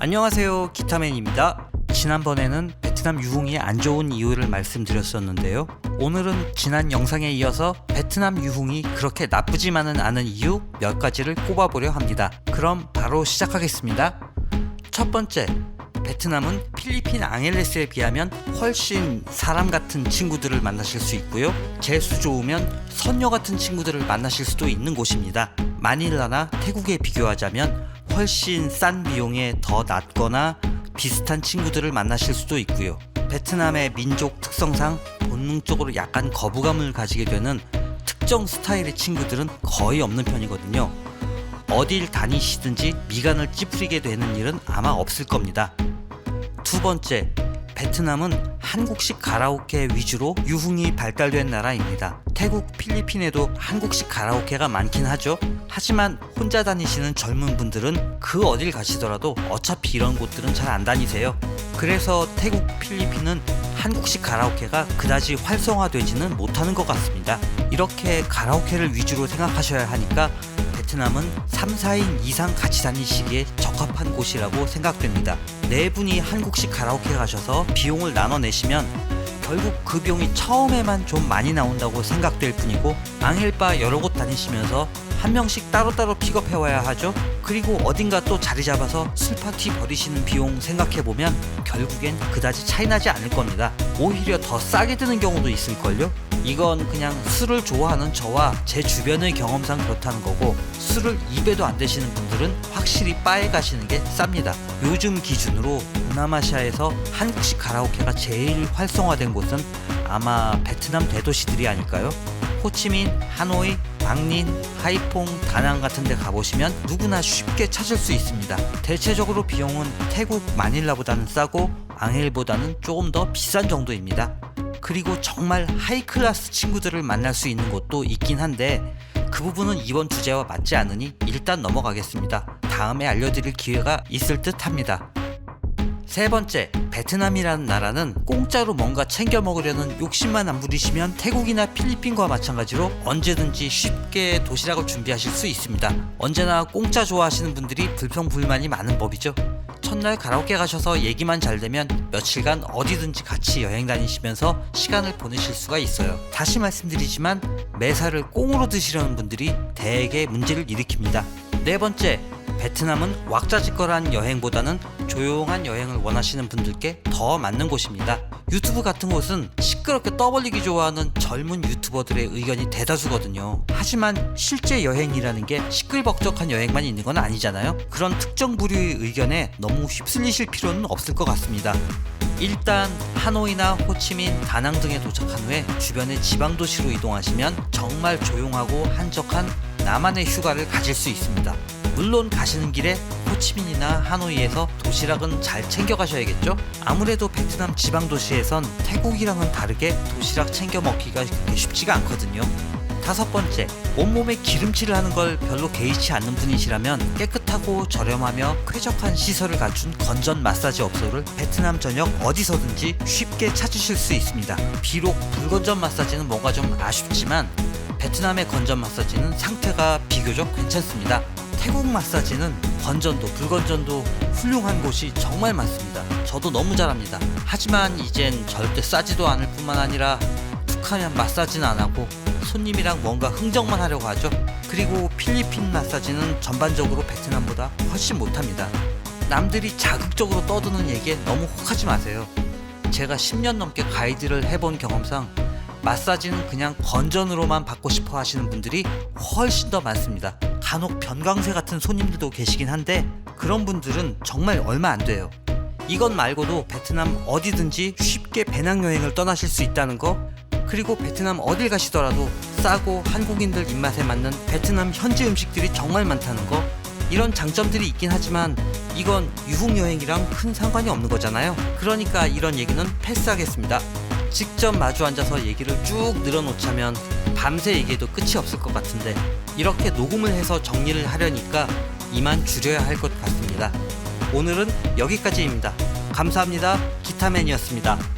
안녕하세요 기타맨입니다 지난번에는 베트남 유흥이 안 좋은 이유를 말씀드렸었는데요 오늘은 지난 영상에 이어서 베트남 유흥이 그렇게 나쁘지만은 않은 이유 몇 가지를 꼽아보려 합니다 그럼 바로 시작하겠습니다 첫 번째 베트남은 필리핀 앙헬레스에 비하면 훨씬 사람 같은 친구들을 만나실 수 있고요. 재수 좋으면 선녀 같은 친구들을 만나실 수도 있는 곳입니다. 마닐라나 태국에 비교하자면 훨씬 싼 비용에 더 낫거나 비슷한 친구들을 만나실 수도 있고요. 베트남의 민족 특성상 본능적으로 약간 거부감을 가지게 되는 특정 스타일의 친구들은 거의 없는 편이거든요. 어딜 다니시든지 미간을 찌푸리게 되는 일은 아마 없을 겁니다. 두 번째, 베트남은 한국식 가라오케 위주로 유흥이 발달된 나라입니다. 태국, 필리핀에도 한국식 가라오케가 많긴 하죠. 하지만 혼자 다니시는 젊은 분들은 그 어딜 가시더라도 어차피 이런 곳들은 잘 안 다니세요. 그래서 태국, 필리핀은 한국식 가라오케가 그다지 활성화되지는 못하는 것 같습니다. 이렇게 가라오케를 위주로 생각하셔야 하니까 베트남은 3, 4인 이상 같이 다니시기에 적합한 곳이라고 생각됩니다. 네 분이 한국식 가라오케 가셔서 비용을 나눠내시면 결국 그 비용이 처음에만 좀 많이 나온다고 생각될 뿐이고 앙헬바 여러 곳 다니시면서 한 명씩 따로따로 픽업해 와야 하죠. 그리고 어딘가 또 자리 잡아서 술 파티 벌이시는 비용 생각해 보면 결국엔 그다지 차이 나지 않을 겁니다. 오히려 더 싸게 드는 경우도 있을걸요. 이건 그냥 술을 좋아하는 저와 제 주변의 경험상 그렇다는 거고 술을 입에도 안 대시는 분들은 확실히 바에 가시는 게 쌉니다. 요즘 기준으로 동남아시아에서 한국식 가라오케가 제일 활성화된 곳은 아마 베트남 대도시들이 아닐까요? 호치민, 하노이, 방린, 하이퐁, 다낭 같은 데 가보시면 누구나 쉽게 찾을 수 있습니다. 대체적으로 비용은 태국 마닐라보다는 싸고 앙헬보다는 조금 더 비싼 정도입니다. 그리고 정말 하이클래스 친구들을 만날 수 있는 곳도 있긴 한데 그 부분은 이번 주제와 맞지 않으니 일단 넘어가겠습니다. 다음에 알려드릴 기회가 있을 듯 합니다. 세 번째, 베트남이라는 나라는 공짜로 뭔가 챙겨 먹으려는 욕심만 안 부리시면 태국이나 필리핀과 마찬가지로 언제든지 쉽게 도시락을 준비하실 수 있습니다. 언제나 공짜 좋아하시는 분들이 불평불만이 많은 법이죠. 첫날 가라오케 가셔서 얘기만 잘 되면 며칠간 어디든지 같이 여행 다니시면서 시간을 보내실 수가 있어요. 다시 말씀드리지만 매사를 꽁으로 드시려는 분들이 대개 문제를 일으킵니다. 네 번째, 베트남은 왁자지껄한 여행보다는 조용한 여행을 원하시는 분들께 더 맞는 곳입니다. 유튜브 같은 곳은 시끄럽게 떠벌리기 좋아하는 젊은 유튜버들의 의견이 대다수거든요. 하지만 실제 여행이라는 게 시끌벅적한 여행만 있는 건 아니잖아요. 그런 특정 부류의 의견에 너무 휩쓸리실 필요는 없을 것 같습니다. 일단 하노이나 호치민, 다낭 등에 도착한 후에 주변의 지방 도시로 이동하시면 정말 조용하고 한적한 나만의 휴가를 가질 수 있습니다. 물론 가시는 길에 호치민이나 하노이에서 도시락은 잘 챙겨 가셔야겠죠? 아무래도 베트남 지방 도시에선 태국이랑은 다르게 도시락 챙겨 먹기가 그렇게 쉽지가 않거든요. 다섯 번째, 온몸에 기름칠을 하는 걸 별로 개의치 않는 분이시라면 깨끗하고 저렴하며 쾌적한 시설을 갖춘 건전 마사지 업소를 베트남 전역 어디서든지 쉽게 찾으실 수 있습니다. 비록 불건전 마사지는 뭔가 좀 아쉽지만 베트남의 건전 마사지는 상태가 비교적 괜찮습니다. 태국 마사지는 건전도 불건전도 훌륭한 곳이 정말 많습니다. 저도 너무 잘합니다. 하지만 이젠 절대 싸지도 않을 뿐만 아니라 툭하면 마사지는 안 하고 손님이랑 뭔가 흥정만 하려고 하죠. 그리고 필리핀 마사지는 전반적으로 베트남보다 훨씬 못합니다. 남들이 자극적으로 떠드는 얘기에 너무 혹하지 마세요. 제가 10년 넘게 가이드를 해본 경험상 마사지는 그냥 건전으로만 받고 싶어 하시는 분들이 훨씬 더 많습니다. 간혹 변광세 같은 손님들도 계시긴 한데 그런 분들은 정말 얼마 안 돼요. 이것 말고도 베트남 어디든지 쉽게 배낭여행을 떠나실 수 있다는 거 그리고 베트남 어딜 가시더라도 싸고 한국인들 입맛에 맞는 베트남 현지 음식들이 정말 많다는 거 이런 장점들이 있긴 하지만 이건 유흥여행이랑 큰 상관이 없는 거잖아요 그러니까 이런 얘기는 패스하겠습니다 직접 마주 앉아서 얘기를 쭉 늘어놓자면 밤새 얘기해도 끝이 없을 것 같은데 이렇게 녹음을 해서 정리를 하려니까 이만 줄여야 할 것 같습니다. 오늘은 여기까지입니다. 감사합니다. 기타맨이었습니다